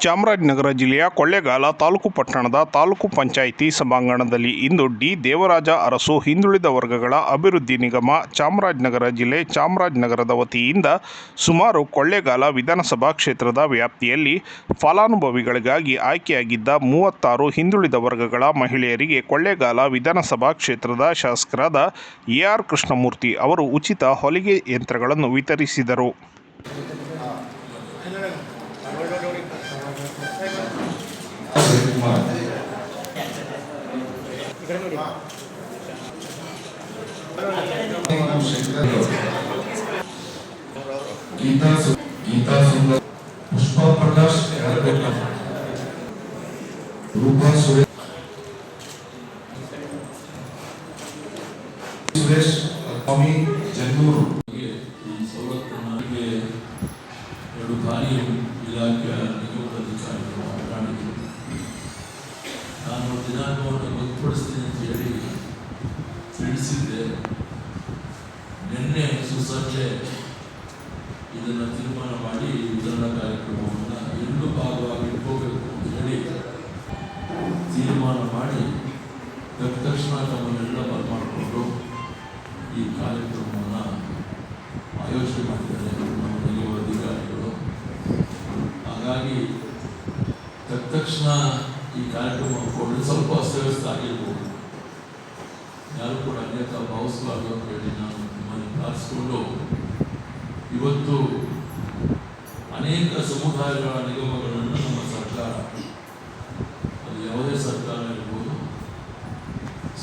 ಚಾಮರಾಜನಗರ ಜಿಲ್ಲೆಯ ಕೊಳ್ಳೇಗಾಲ ತಾಲೂಕು ಪಟ್ಟಣದ ತಾಲೂಕು ಪಂಚಾಯಿತಿ ಸಭಾಂಗಣದಲ್ಲಿ ಇಂದು ಡಿ ದೇವರಾಜ ಅರಸು ಹಿಂದುಳಿದ ವರ್ಗಗಳ ಅಭಿವೃದ್ಧಿ ನಿಗಮ ಚಾಮರಾಜನಗರ ಜಿಲ್ಲೆ ಚಾಮರಾಜನಗರದ ವತಿಯಿಂದ ಸುಮಾರು ಕೊಳ್ಳೇಗಾಲ ವಿಧಾನಸಭಾ ಕ್ಷೇತ್ರದ ವ್ಯಾಪ್ತಿಯಲ್ಲಿ ಫಲಾನುಭವಿಗಳಿಗಾಗಿ ಆಯ್ಕೆಯಾಗಿದ್ದ ಮೂವತ್ತಾರು ಹಿಂದುಳಿದ ವರ್ಗಗಳ ಮಹಿಳೆಯರಿಗೆ ಕೊಳ್ಳೇಗಾಲ ವಿಧಾನಸಭಾ ಕ್ಷೇತ್ರದ ಶಾಸಕರಾದ ಎ ಆರ್ ಕೃಷ್ಣಮೂರ್ತಿ ಅವರು ಉಚಿತ ಹೊಲಿಗೆ ಯಂತ್ರಗಳನ್ನು ವಿತರಿಸಿದರು. గీతా గీతా సుందర్ పుష్ప ప్రకాష్ ఎర్రగొట్ట రూపా సురేష్ సురేష్ స్వామి జంగూరు ನಾನು ದಿನಾಂಕವನ್ನು ಗೊತ್ತುಪಡಿಸ್ತೀನಿ ಅಂತ ಹೇಳಿ ತಿಳಿಸಿದ್ದೆ. ನಿನ್ನೆ ಸುಸಂಜೆ ಇದನ್ನು ತೀರ್ಮಾನ ಮಾಡಿ ವಿತರಣಾ ಕಾರ್ಯಕ್ರಮವನ್ನು ಎರಡು ಭಾಗವಾಗಿ ಇಟ್ಕೋಬೇಕು ಅಂತ ಹೇಳಿ ತೀರ್ಮಾನ ಮಾಡಿ ತಕ್ಷಣ ತಮ್ಮನ್ನೆಲ್ಲ ಬರಮಾಡಿಕೊಂಡು ಈ ಕಾರ್ಯಕ್ರಮವನ್ನು ಆಯೋಜನೆ ಮಾಡಿದ್ದಾರೆ ನಮ್ಮ ನಿಗಮ ಅಧಿಕಾರಿಗಳು. ಹಾಗಾಗಿ ತಕ್ಷಣ ಈ ಕಾರ್ಯಕ್ರಮ ಕೊಡಲು ಸ್ವಲ್ಪ ಅಸ್ತವ್ಯಸ್ತ ಆಗಿರ್ಬೋದು. ಯಾರು ಕೂಡ ಅನ್ಯತ ಭಾವಿಸಬಾರ್ದು ಅಂತ ಹೇಳಿ ನಾನು ನಿಮ್ಮನ್ನು ಪ್ರಾರ್ಥಿಸಿಕೊಂಡು ಇವತ್ತು ಅನೇಕ ಸಮುದಾಯಗಳ ನಿಗಮಗಳನ್ನು ನಮ್ಮ ಸರ್ಕಾರ, ಅದು ಯಾವುದೇ ಸರ್ಕಾರ ಇರ್ಬೋದು,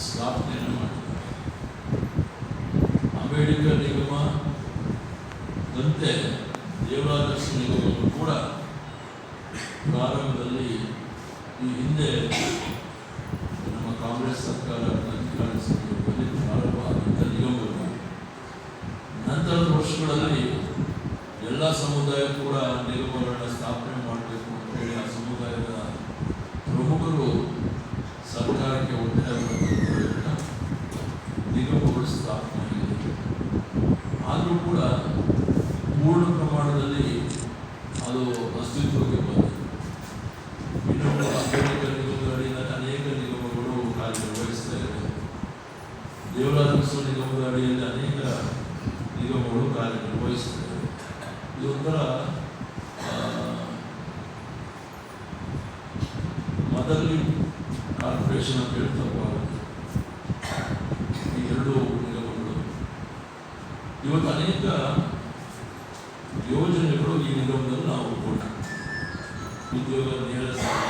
ಸ್ಥಾಪನೆಯನ್ನು ಮಾಡಿದೆ. ಅಂಬೇಡ್ಕರ್ ನಿಗಮ ದಂತೆ ನಿಗಮವನ್ನು ಕೂಡ ಪ್ರಾರಂಭದಲ್ಲಿ ಈ ಹಿಂದೆ ನಮ್ಮ ಕಾಂಗ್ರೆಸ್ ಸರ್ಕಾರ ಅಧಿಕಾರ ಸಂದರ್ಭದಲ್ಲಿ ಪ್ರಾರಂಭ ಆದಂಥ ನಿಗಮಗಳು. ನಂತರದ ವರ್ಷಗಳಲ್ಲಿ ಎಲ್ಲ ಸಮುದಾಯ ಕೂಡ ನಿಗಮಗಳನ್ನ ಸ್ಥಾಪನೆ ಮಾಡಬೇಕು ಅಂತೇಳಿ ಆ ಸಮುದಾಯದ ಪ್ರಮುಖರು ಸರ್ಕಾರಕ್ಕೆ ಒತ್ತಾಯ ನಿಗಮಗಳು ಸ್ಥಾಪನೆ ಆಗಿದೆ. ಆದರೂ ಕೂಡ ಪೂರ್ಣ ಪ್ರಮಾಣದಲ್ಲಿ ಅದು ಅಸ್ತಿತ್ವಕ್ಕೆ ಬಂದಿದೆ ಇನ್ನು ಅಂಬೇಡ್ಕರ್ ನಿಗಮದ ಅಡಿಯಲ್ಲಿ ಅನೇಕ ನಿಗಮಗಳು ಕಾರ್ಯನಿರ್ವಹಿಸ್ತಾ ಇವೆ ದೇವರಾಜ ನಿಗಮದ ಅಡಿಯಲ್ಲಿ ಅನೇಕ ನಿಗಮಗಳು ಕಾರ್ಯನಿರ್ವಹಿಸುತ್ತವೆ ಇದೊಂಥರ ಮದರ್ಲಿ ಕಾರ್ಪೊರೇಷನ್ ಅಂತ ಹೇಳಿ ತಪ್ಪಾಗುತ್ತೆ ಈ ಎರಡು ನಿಗಮಗಳು. ಇವತ್ತು ಅನೇಕ ಯೋಜನೆಗಳು ಈ ನಿಗಮದಲ್ಲಿ ನಾವು ಕೊಟ್ಟು ಉದ್ಯೋಗ, ನೇರ ಸಾಲ,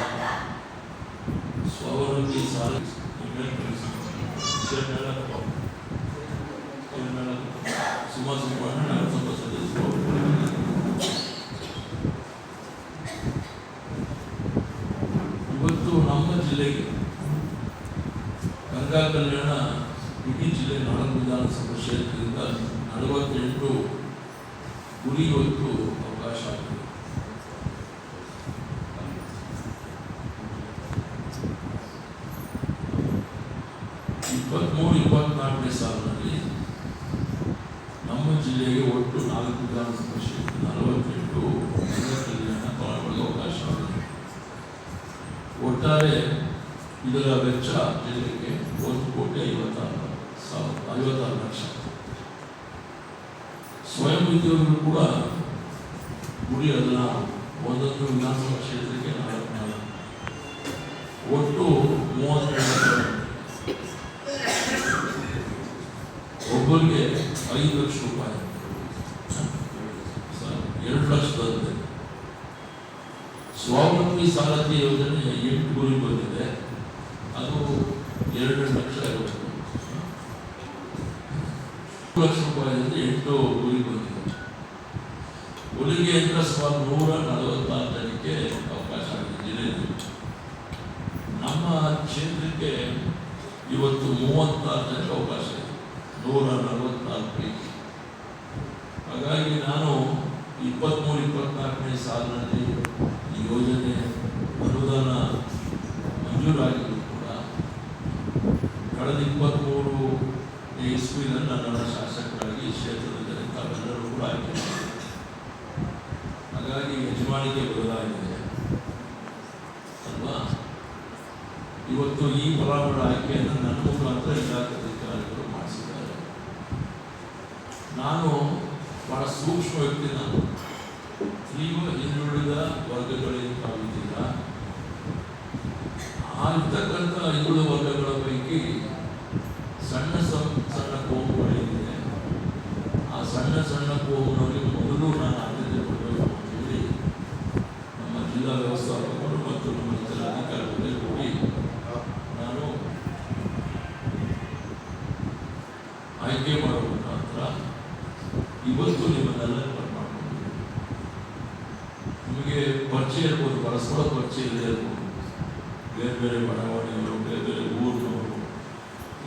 ಸ್ವಾವಲಂಬಿ ಸಾಲ ಇವತ್ತು ನಮ್ಮ ಜಿಲ್ಲೆಗೆ ಗಂಗಾ ಕಲ್ಯಾಣ ಇಡೀ ಜಿಲ್ಲೆ ನಾಲ್ಕು ವಿಧಾನಸಭಾ ಕ್ಷೇತ್ರದಿಂದ ನಲವತ್ತೆಂಟು ಗುರಿ ಹೊತ್ತು ಅವಕಾಶ ಆಗಿದೆ. ಇಪ್ಪತ್ತ್ಮೂರು ಇಪ್ಪತ್ನಾಲ್ಕನೇ ಸಾಲಿನಲ್ಲಿ ನಮ್ಮ ಜಿಲ್ಲೆಗೆ ಒಟ್ಟು ನಾಲ್ಕು ವಿಧಾನಸಭಾ ಕ್ಷೇತ್ರ, ನಲವತ್ತೆಂಟು ಪಾಲ್ಗೊಳ್ಳುವ ಅವಕಾಶ ಒಟ್ಟಾರೆ ಇದರ ವೆಚ್ಚ ಜಿಲ್ಲೆಗೆ ಒಂದು ಕೋಟಿ ಐವತ್ತಾರು ಸಾವಿರ ಐವತ್ತಾರು ಲಕ್ಷ. ಸ್ವಯಂ ಉದ್ಯೋಗಿಗಳು ಕೂಡ ಗುರಿ ಅದನ್ನ ಒಂದೊಂದು ವಿಧಾನಸಭಾ ಕ್ಷೇತ್ರಕ್ಕೆ ನಾಲ್ಕು ಒಟ್ಟು ಮೂವತ್ತೆರಡು ಒಬ್ಬರಿಗೆ ಐದು ಲಕ್ಷ ರೂಪಾಯಿ. ಎರಡು ಲಕ್ಷದಂತೆ ಸ್ವಾವಲಂಬಿ ಸಾಲತಿ ಯೋಜನೆ ಎಂಟು ಗುರಿ ಬಂದಿದೆ. ಅದು ಎರಡು ಲಕ್ಷ ಮೂರು ಲಕ್ಷ ರೂಪಾಯಿಂದ ಎಂಟು ಗುರಿ ಬಂದಿದೆ. ಹೊಲಿಗೆ ಅಂದ್ರೆ ಸುಮಾರು ನೂರ ನಲವತ್ತಾರು ಜನಕ್ಕೆ ಅವಕಾಶ ಆಗಿದೆ. ನಮ್ಮ ಕ್ಷೇತ್ರಕ್ಕೆ ಇವತ್ತು ಮೂವತ್ತಾರು ಜನಕ್ಕೆ ಅವಕಾಶ ನೂರ ನಲವತ್ನಾಲ್ಕು ಹಾಗಾಗಿ ನಾನು ಇಪ್ಪತ್ತ್ಮೂರು ಇಪ್ಪತ್ನಾಲ್ಕನೇ ಸಾಲಿನಲ್ಲಿ ಈ ಯೋಜನೆ ಅನುದಾನ ಮಂಜೂರಾಗಿದ್ದು ಕೂಡ ಕಳೆದ ಇಪ್ಪತ್ತ್ಮೂರು ಇಸ್ವಿನಲ್ಲಿ ನನ್ನ ಶಾಸಕರಾಗಿ ಕ್ಷೇತ್ರದ ಜನತೆ ತಾವೆಲ್ಲರೂ ಕೂಡ ಆಯ್ಕೆ ಹಾಗಾಗಿ ಯಜಮಾನಿಗೆ ಬದಲಾಗಿದೆ ಅಲ್ವಾ? ಇವತ್ತು ಈ ಬಲಾಬಲ ಆಯ್ಕೆಯನ್ನು ನನ್ನ ಮುಖಾಂತರ ಇಲಾಖೆ ಅಧಿಕಾರಿಗಳು ನಾನು ಬಹಳ ಸೂಕ್ಷ್ಮ ವ್ಯಕ್ತಿ ನಾನು. ನೀವು ಹಿಂದುಳಿದ ವರ್ಗಗಳಿಗೆ ತಾವಿದ್ದೀರಾ ಆ ಇರ್ತಕ್ಕಂಥ ಹಿಂದುಳಿದ ವರ್ಗಗಳ ಪೈಕಿ ಸಣ್ಣ ಸಣ್ಣ ಕೋಪುಗಳಿದೆ. ಆ ಸಣ್ಣ ಸಣ್ಣ ಕೋಮುಗಳಿಗೆ ಮೊದಲು ನಾನು ಆದ್ಯತೆ ಕೊಡಬೇಕು ಅಂತ ಹೇಳಿ ನಮ್ಮ ಜಿಲ್ಲಾ ವ್ಯವಸ್ಥಾಪಕರು ಮತ್ತು ನಮ್ಮ ಇತರ ಅಧಿಕಾರಿಗಳಿಗೆ ಹೋಗಿ ನಾನು ಆಯ್ಕೆ ಮಾಡುವ ಮುಖಾಂತರ ಇವತ್ತು ನಿಮ್ಮನ್ನೆಲ್ಲ ಮಾಡ್ಕೊಂಡಿದ್ದೀನಿ. ನಿಮಗೆ ಪರಿಚಯ ಇರ್ಬೋದು, ಪರಸ್ಪರ ಪರಿಚಯ ಇದೆ ಇರ್ಬೋದು. ಬೇರೆ ಬೇರೆ ಬಡಾವಣೆಯವರು, ಬೇರೆ ಬೇರೆ ಊರಿನವರು,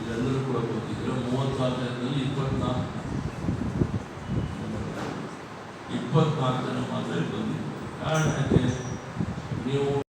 ಇದೆಲ್ಲರೂ ಕೂಡ ಬಂದಿದ್ರು ಮೂವತ್ತಾರನೇದಲ್ಲಿ ಇಪ್ಪತ್ನಾಲ್ಕು ಇಪ್ಪತ್ನಾಲ್ಕು ಜನ ಮಾತ್ರ ಬಂದಿದ್ದರು ಕಾರಣ ಯಾಕೆ? ನೀವು